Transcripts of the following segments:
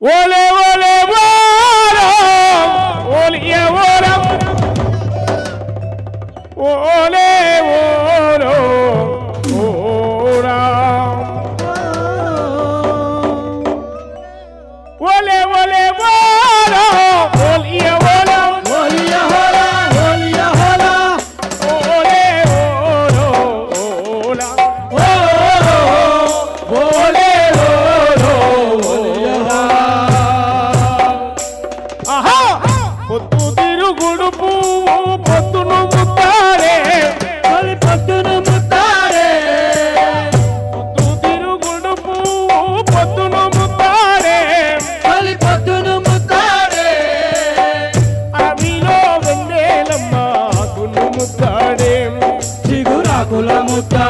Olha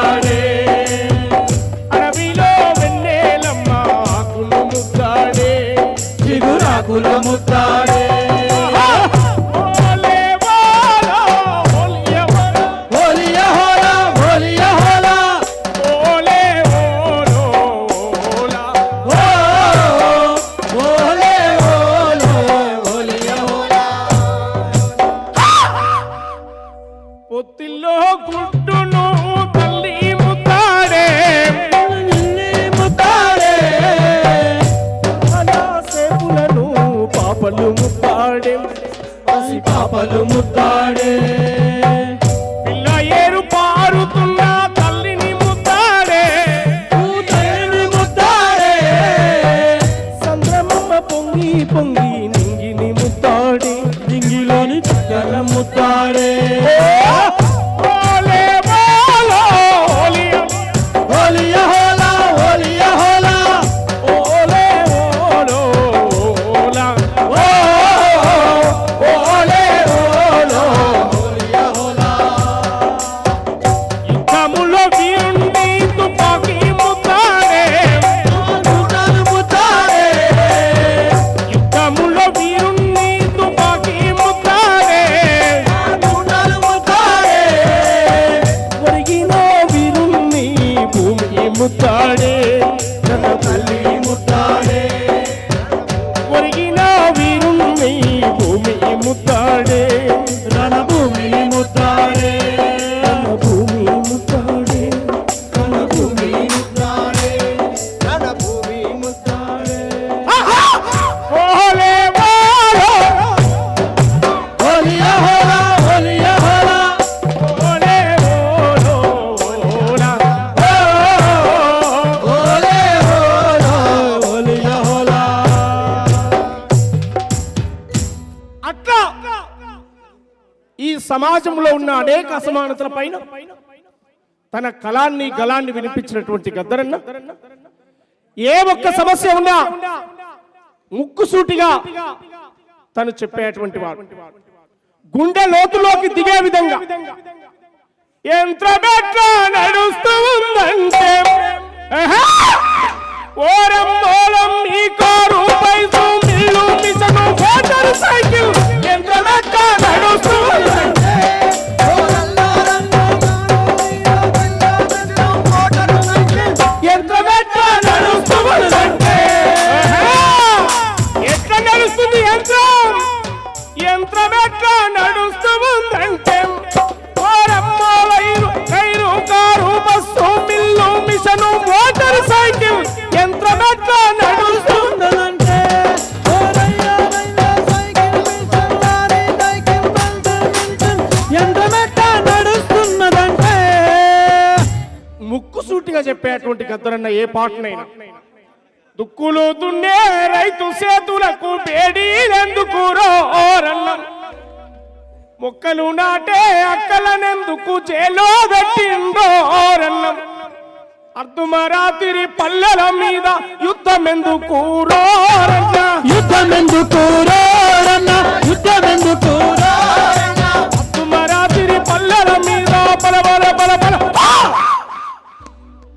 பாடே సమాజంలో ఉన్న అనేక అసమానతల పైన తన కళాన్ని గలాన్ని వినిపించినటువంటి గద్దరన్న ఏ ఒక్క సమస్య ఉన్నా ముక్కుసూటిగా తను చెప్పేటువంటి వాడు. గుండె లోతులోకి దిగే విధంగా ఎంత నడుస్తూ ఉందంటే ఓరం ఓరం ఈ కారు గట్టిగా చెప్పేటువంటి గద్దరన్న ఏ పాటనైనా. దుక్కులుతుండే రైతు సేతులకు పేడీలెందుకురో మొక్కలు నాటే అక్కలనెందుకు చేలో పెట్టిందో అర్ధమరాత్రి పల్లెల మీద యుద్ధమెందుకు రోరన్న యుద్ధమెందుకు రోరన్న యుద్ధమెందుకు రోరన్న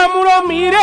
ధర్మయుద్ధములో మీరే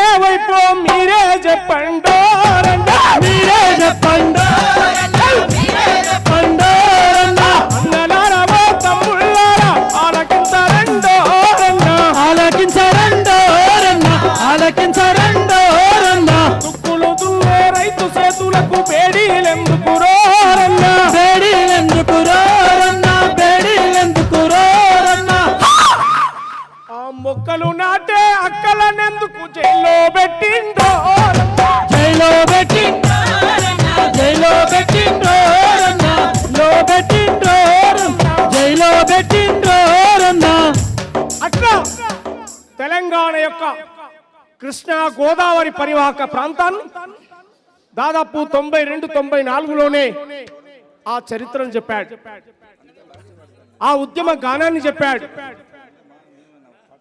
యొక్క కృష్ణా గోదావరి పరివాహక ప్రాంతాన్ని దాదాపు తొంభై రెండు తొంభై నాలుగులోనే ఆ చరిత్రను చెప్పాడు. ఆ ఉద్యమ గానాన్ని చెప్పాడు.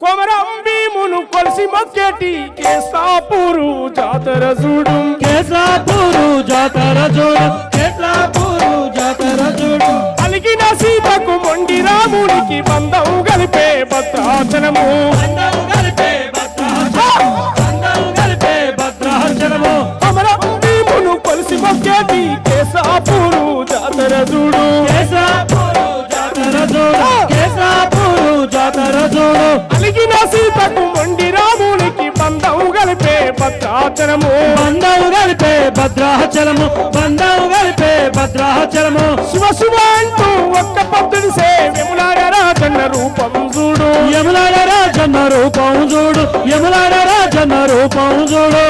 కొమరం భీమును కొలిసి మొక్కేటి కేసాపూరు జాతర చూడు. కేసాపూరు జాతర చూడు కేసాపూరు జాతర చూడు. అలిగిన సీతకు మొండి భద్రాచలము బంధం కలిపే భద్రాచలము. శివ శివ అంటూ ఒక్క పద్దుని సే రాజన్న రూపం చూడు. యములాడ రాజన్న రూపం చూడు యములాడ రాజన్న రూపం చూడు.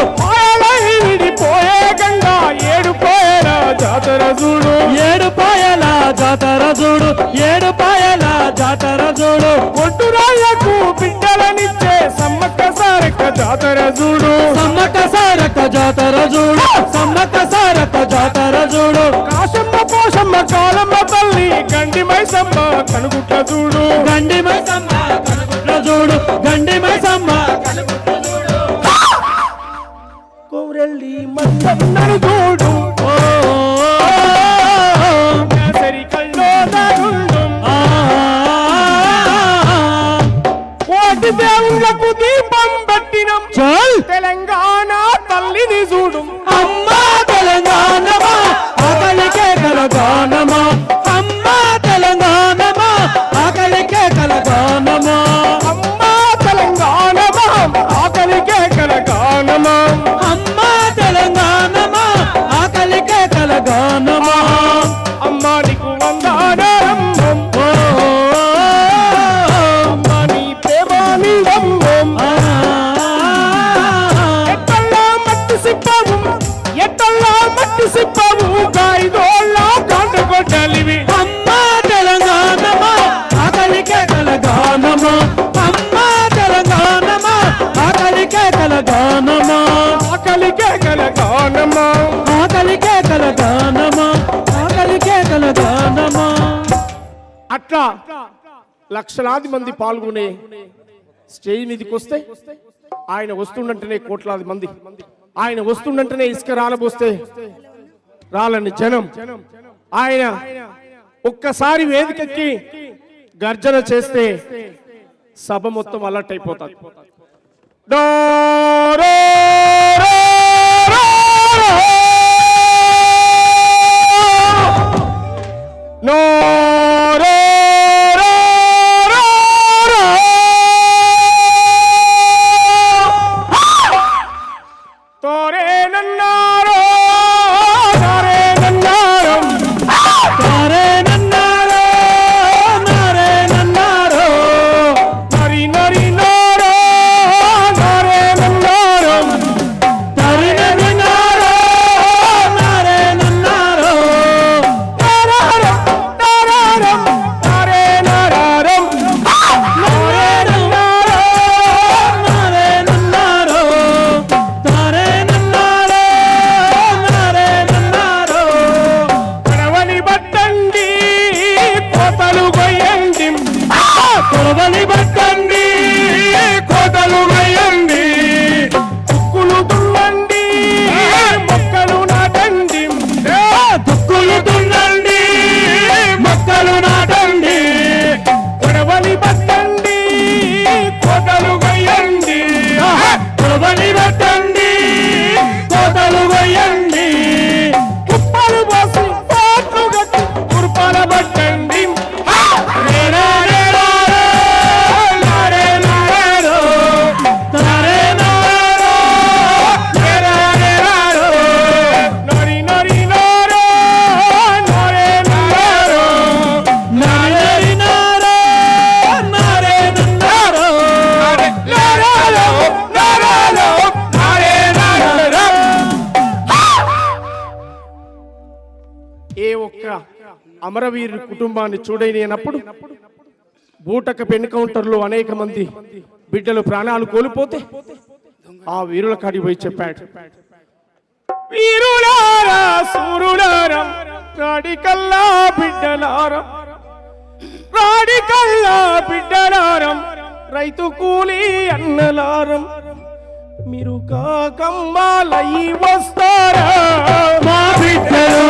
విడిపోయే గంగా ఏడు పోయేల జాతర చూడు. ఏడు పాయల జాతర చూడు ఏడు పాయల జాతర చూడు. ఒడ్డు రాళ్ళకు బిడ్డలనిచ్చే సమ్మక్క సారక్క జాతర చూడు. సమ్మక్క సారక్క జాతర చూడు. చూడు కాశమ్మ పోషమ్మ కాలమ్మ తల్లి గండి మైసమ్మ కనుగుట్ల చూడు. గండి మైసమ్మ కనుగుట్ల చూడు. గండి మైసమ్మ கேட்கல అట్లా లక్షలాది మంది పాల్గొనే స్టేజ్ మీదకి వస్తే ఆయన వస్తుండంటేనే కోట్లాది మంది. ఆయన వస్తుండంటేనే ఇసుక రాలబోస్తే రాలని జనం. ఆయన ఒక్కసారి వేదికెక్కి గర్జన చేస్తే సభ మొత్తం అలర్ట్ అయిపోతారు డో అమరవీరు కుటుంబాన్ని చూడలేనప్పుడు బూటక పెన్ కౌంటర్లో అనేక మంది బిడ్డలు ప్రాణాలు కోల్పోతే ఆ వీరుల కాడికి పోయి చెప్పాడు. వీరులారా సూరులారా రాడికల్లా బిడ్డలారం రాడికల్లా బిడ్డలారం రైతు కూలి అన్నలారం మీరు కాకమ్మాలయ్యి వస్తారా? మా బిడ్డలు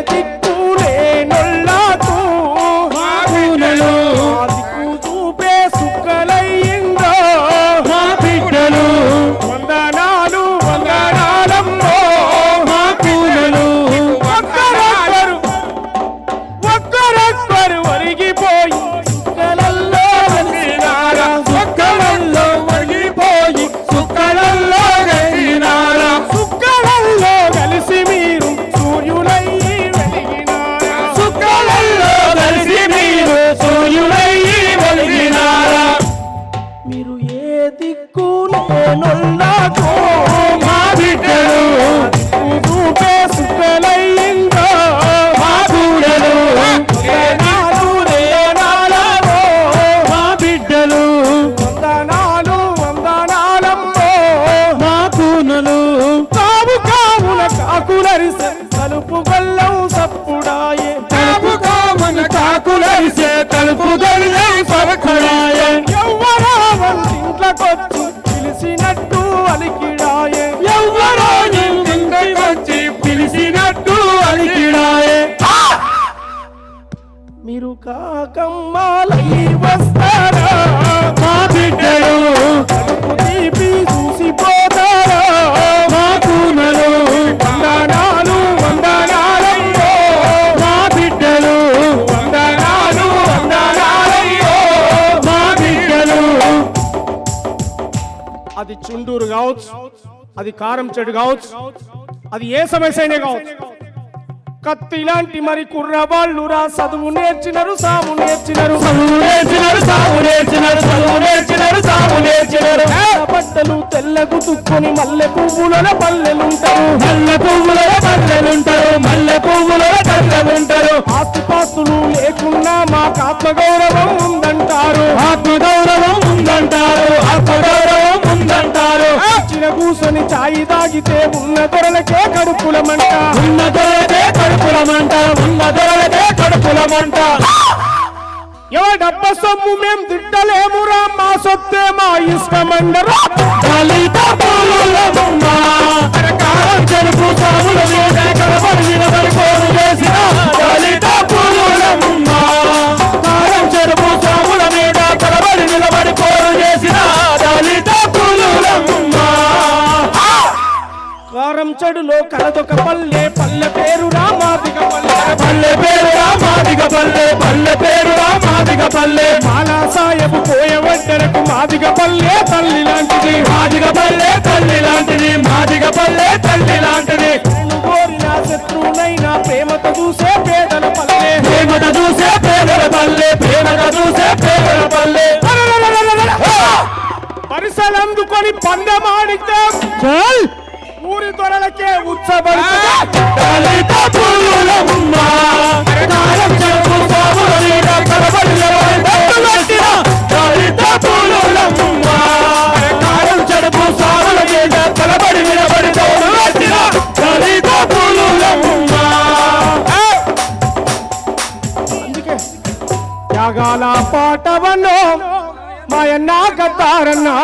ఏ కాకులరిసే తలుపు గల్లం పరకడాయే ఎవ్వరా వంటింట్లకొచ్చి పిలిచినట్టు అలికిడాయే. ఎవ్వరో వచ్చి పిలిచినట్టు అలికిడాయే. మీరు కాకమ్మాలయ్యి వస్తారా అది కారం చెడు కావచ్చు. అది ఏ సమస్య అయినా కావచ్చు. కత్తి లాంటి మరి కుర్రవాళ్ళు రా చదువు నేర్చినారు సాము నేర్చినారు. చదువు నేర్చినారు సాగు నేర్చినారు చదువు నేర్చినారు సాగు నేర్చినారు. బట్టలు తెల్లకు తుక్కొని మల్లె పువ్వుల పల్లెలుంటారు. మల్లె పువ్వుల పల్లెలుంటారు మల్లె పువ్వుల పల్లెలుంటారు. ఆస్తిపాస్తులు లేకున్నా మాకు ఆత్మగౌరవం ఉందంటారు కూసని చాయి తాగితే ఉన్న దొరలకే కడుపులమంట. ఉన్న దొరలకే కడుపులమంట ఉన్న దొరలకే కడుపులమంట. ఎవరి డబ్బ సొమ్ము మేం తిట్టలేమురా మా సొత్తే మా ఇష్టమండరు. చెడులో కలదొక పల్లె పల్లె పేరు రామాదిగ పల్లె. పల్లె పేరు మాదిగ పల్లె పల్లె పేరు మాదిగ పల్లె. మాలా సాయబు పోయవడ్డరకు మాదిగ పల్లె తల్లి లాంటిది. మాదిగ పల్లె తల్లి లాంటిది మాదిగ పల్లె తల్లి లాంటిది. కోరిన శత్రువునైనా ప్రేమతో చూసే పేదల పల్లె. ప్రేమట చూసే పేదల పల్లె ప్రేమట చూసే పేదల పల్లె. పరిసలందుకొని పందమాడితే చల్! అందుకే త్యాగాల పాటవన్నో మాయన్న గద్దారన్నా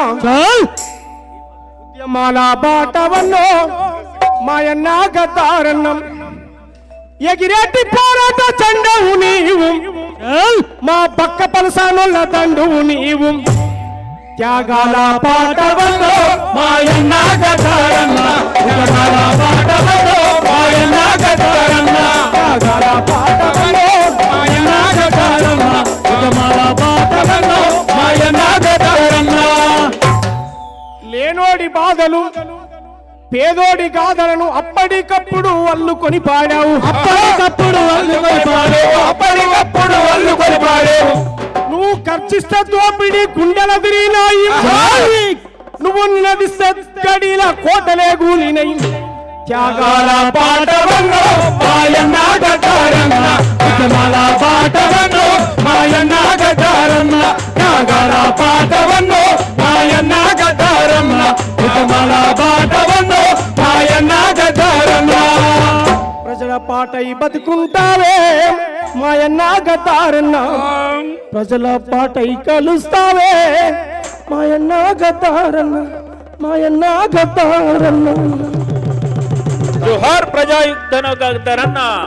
ఉద్యమాల బాటవన్నో మాయన్న గద్దారన్నం ఎగిరేటి పోరాట చండవు నీవు. మా పక్క పలసానుల దండువు నీవు. త్యాగాల పాటవన్నో మాయన్న గతారన్న ఉగడాల పాటవలో మాయన్న గాథలు పేదోడి గాథలను అప్పటికప్పుడు అల్లుకొని పాడావు. అప్పటికప్పుడు అప్పటికప్పుడు అల్లుకొని పాడావు. నువ్వు ఖర్చిస్తే దోపిడి గుండెల నువ్వు నదిస్తే కోటలే గూలినై. కూలినై త్యాగాల పాట బతుకుంటావే మాయన్నాగతారన్నా ప్రజల పాటై కలుస్తావే మాయన్నాగతారన్నా మాయన్నాగతారన్నా జోహార్ ప్రజాయుక్తన గతారన్నా